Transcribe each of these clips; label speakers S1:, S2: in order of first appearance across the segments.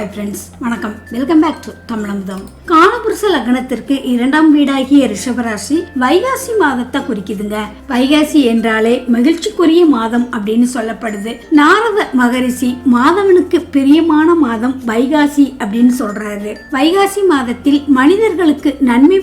S1: Hi friends வணக்கம். Welcome back to Tamizhamudham. காலபுருஷ லக்னத்திற்கு இரண்டாம் வீடாகிய ரிஷபராசி வைகாசி மாதத்தை குறிக்குதுங்க. வைகாசி என்றாலே மகிழ்ச்சிக்குரிய மாதம் அப்படின்னு சொல்லப்படுது. நாரத மகரிஷி மாதவனுக்கு பிரியமான மாதம் வைகாசி அப்படின்னு சொல்றாரு. வைகாசி மாதத்தில் மனிதர்களுக்கு நன்மை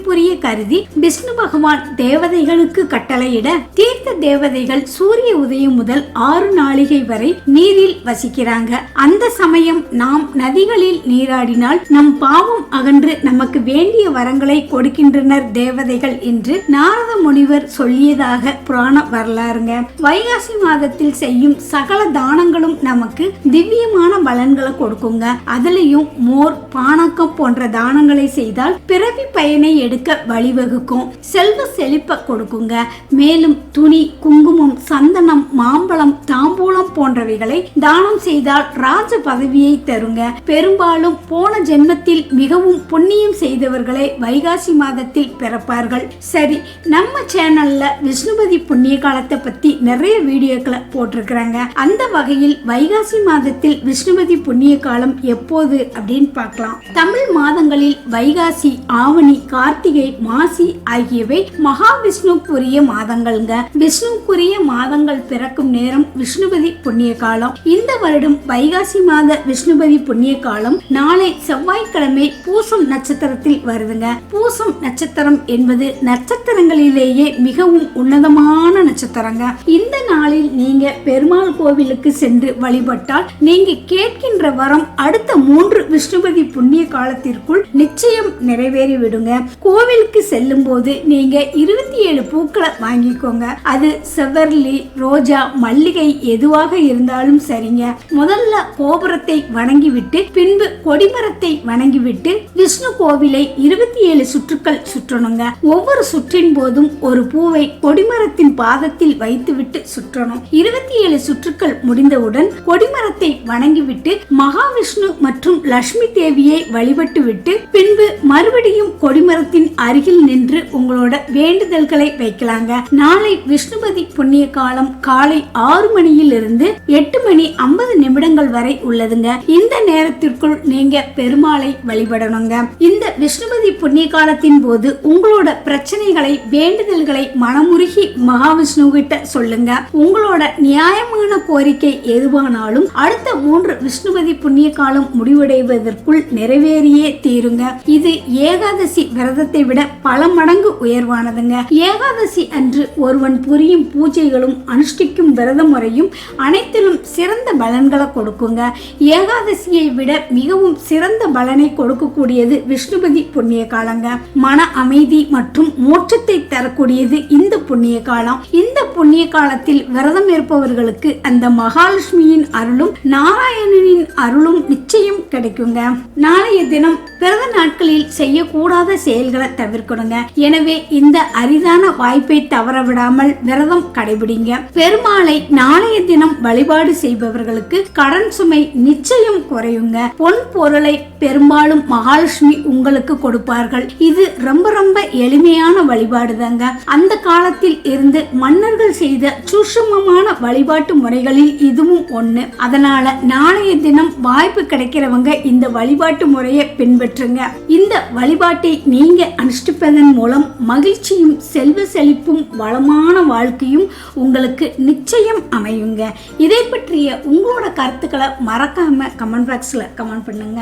S1: கருதி விஷ்ணு பகவான் தேவதைகளுக்கு கட்டளையிட தீர்த்த தேவதைகள் சூரிய உதயம் முதல் ஆறு நாளிகை வரை நீரில் வசிக்கிறாங்க. அந்த சமயம் நாம் நதிகளில் நீராடினால் நம் பாவம் அகன்று நமக்கு வேண்டிய வரங்களை கொடுக்கின்றனர் தேவதைகள் என்று நாரத முனிவர் சொல்லியதாக புராண வரலாறுங்க. வைகாசி மாதத்தில் செய்யும் சகல தானங்களும் நமக்கு திவ்யமான பலன்களை கொடுக்குங்க. அதுலயும் மோர் பானக்கம் போன்ற தானங்களை செய்தால் பிறவி பயனை எடுக்க வழிவகுக்கும். செல்வ செழிப்ப கொடுக்குங்க. மேலும் துணி குங்குமம் சந்தனம் மாம்பழம் தாம்பூலம் போன்றவைகளை தானம் செய்தால் ராஜ பதவியை தருங்க. பெரும்பாலும் போன ஜென்மத்தில் மிகவும் புண்ணியம் செய்தவர்களை வைகாசி மாதத்தில் பிறப்பார்கள். சரி நம்ம சேனல்ல விஷ்ணுபதி புண்ணிய காலத்தை பத்தி நிறைய வீடியோக்களை போட்டிருக்கிறாங்க. அந்த வகையில் வைகாசி மாதத்தில் விஷ்ணுபதி புண்ணிய காலம் எப்போது அப்படின்னு பார்க்கலாம். தமிழ் மாதங்களில் வைகாசி ஆவணி கார்த்திகை மாசி ஆகியவை மகாவிஷ்ணுக்குரிய மாதங்கள்ங்க. விஷ்ணுக்குரிய மாதங்கள் பிறக்கும் நேரம் விஷ்ணுபதி புண்ணிய காலம். இந்த வருடம் வைகாசி மாத விஷ்ணுபதி புண்ணிய காலம். நாளை செவ்வாய்க்கிழமை பூசம் நட்சத்திரத்தில் வருதுங்க. பூசம் நட்சத்திரம் என்பது நட்சத்திரங்களிலேயே மிகவும் உன்னதமான நட்சத்திரங்க. இந்த நாளில் நீங்க பெருமாள் கோவிலுக்கு சென்று வழிபட்டால் நீங்க கேட்கின்ற வரம் அடுத்த மூன்று விஷ்ணுபதி புண்ணிய காலத்திற்குள் நிச்சயம் நிறைவேறி விடுங்க கோவிலுக்கு செல்லும் போது நீங்க இருபத்தி ஏழு பூக்களை வாங்கிக்கோங்க. அது செவ்வர்லி ரோஜா மல்லிகை எதுவாக இருந்தாலும் சரிங்க. முதல்ல கோபுரத்தை வணங்கிவிட்டு பின்பு கொடிமரத்தை வணங்கிவிட்டு விஷ்ணு கோவிலை இருபத்தி ஏழு சுற்றுக்கள் சுற்றணுங்க. ஒவ்வொரு சுற்றின் போதும் ஒரு பூவை கொடிமரத்தின் பாதத்தில் வைத்துவிட்டு சுற்றணும். இருபத்தி ஏழு சுற்றுக்கள் முடிந்தவுடன் கொடிமரத்தை வணங்கிவிட்டு மகாவிஷ்ணு மற்றும் லட்சுமி தேவியை வழிபட்டு விட்டு பின்பு மறுபடியும் கொடிமரத்தின் அருகில் நின்று உங்களோட வேண்டுதல்களை வைக்கலாங்க. நாளை விஷ்ணுபதி புண்ணிய காலம் காலை ஆறு மணியில் இருந்து எட்டு மணி ஐம்பது நிமிடங்கள் வரை உள்ளதுங்க. இந்த நேரத்திற்குள் நீங்க பெருமாளை வழிபடணுங்க. இந்த விஷ்ணுபதி புண்ணிய காலத்தின் போது உங்களோட பிரச்சனைகளை வேண்டுதல்களை மனமுருகி மகாவிஷ்ணு கிட்ட சொல்லுங்க. உங்களோட நியாயமான கோரிக்கை எதுவானாலும் அடுத்த மூன்று விஷ்ணுபதி புண்ணிய காலம் முடிவடைவதற்குள் நிறைவேறியே தீருங்க. இது ஏகாதசி விரதத்தை விட பல மடங்கு உயர்வானதுங்க. ஏகாதசி அன்று ஒருவன் புரியும் பூஜைகளும் அனுஷ்டிக்கும் விரத முறையும் அனைத்திலும் சிறந்த பலன்களை கொடுக்குங்க. ஏகாதசியை விட மிகவும் சிறந்த பலனை கொடுக்கக்கூடியது விஷ்ணுபதி புண்ணிய காலங்க. மன அமைதி மற்றும் மோட்சத்தை தரக்கூடியது இந்த புண்ணிய காலம். இந்த புண்ணிய காலத்தில் விரதம் இருப்பவர்களுக்கு அந்த மகாலட்சுமியின் அருளும் நாராயணனின் அருளும் நிச்சயம் கிடைக்குங்க. நாளைய தினம் பிறந்த நாட்களில் செய்யக்கூடாத செயல்களை தவிர தவிர்க்கணுங்க எனவே இந்த அரிதான வாய்ப்பை தவற விடாமல் விரதம் கடைபிடிங்க. பெருமாளை நாளைய தினம் வழிபாடு செய்பவர்களுக்கு கடன் சுமை நிச்சயம் குறையுங்க. பொன் பொருளை பெரும்பாலும் மகாலட்சுமி உங்களுக்கு கொடுப்பார்கள். இது ரொம்ப ரொம்ப எளிமையான வழிபாடு தாங்க அந்த காலத்தில் இருந்து மன்னர்கள் செய்த சூஷமமான வழிபாட்டு முறைகளில் இதுவும் ஒண்ணு. அதனால நாளைய தினம் வாய்ப்பு கிடைக்கிறவங்க இந்த வழிபாட்டு முறையை பின்பற்றுங்க. இந்த வழிபாட்டை நீங்க அனுஷ்டிப்பதன் மூலம் மகிழ்ச்சியும் செல்வ செழிப்பும் வளமான வாழ்க்கையும் உங்களுக்கு நிச்சயம் அமையுங்க. இதை பற்றிய உங்களோட கருத்துக்களை மறக்காம கமெண்ட் பாக்ஸ்ல கமெண்ட் பண்ணுங்க.